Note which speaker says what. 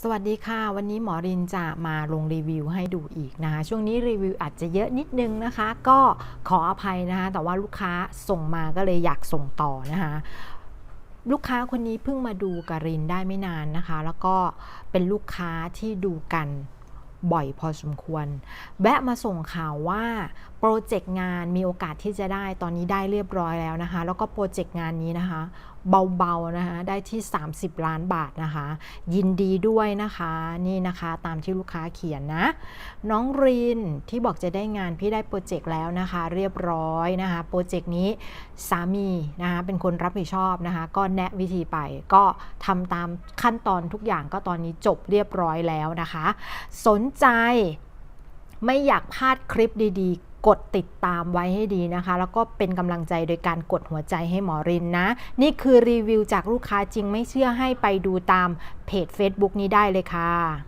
Speaker 1: สวัสดีค่ะ วันนี้หมอรินจะมาลงรีวิวให้ดูอีกนะคะ ช่วงนี้รีวิวอาจจะเยอะนิดนึงนะคะ ก็ขออภัยนะคะ แต่ว่าลูกค้าส่งมาก็เลยอยากส่งต่อนะคะลูกค้าคนนี้เพิ่งมาดูกับรินได้ไม่นานนะคะ แล้วก็เป็นลูกค้าที่ดูกัน บ่อยพอสมควร แวะมาส่งข่าวว่าโปรเจกต์งานมีโอกาสที่จะได้ตอนนี้ได้เรียบร้อยแล้วนะคะ แล้วก็โปรเจกต์งานนี้นะคะ เบาๆนะคะได้ที่ 30 ล้านบาทนะคะ ยินดีด้วยนะคะนี่นะคะตามที่ลูกค้าเขียนนะ น้องรินที่บอกจะได้งานพี่ได้โปรเจกต์แล้วนะคะ เรียบร้อยนะคะโปรเจกต์นี้สามีนะคะเป็นคนรับผิดชอบนะคะ ก็แนะวิธีไปก็ทำตามขั้นตอนทุกอย่างก็ตอนนี้จบเรียบร้อยแล้วนะคะ สนใจ ไม่อยากพลาดคลิปดีๆ กดติดตามไว้ให้ดีนะคะ แล้วก็เป็นกำลังใจโดยการกดหัวใจให้หมอรินนะ นี่คือรีวิวจากลูกค้าจริงไม่เชื่อให้ไปดูตามเพจ Facebook นี้ได้เลยค่ะ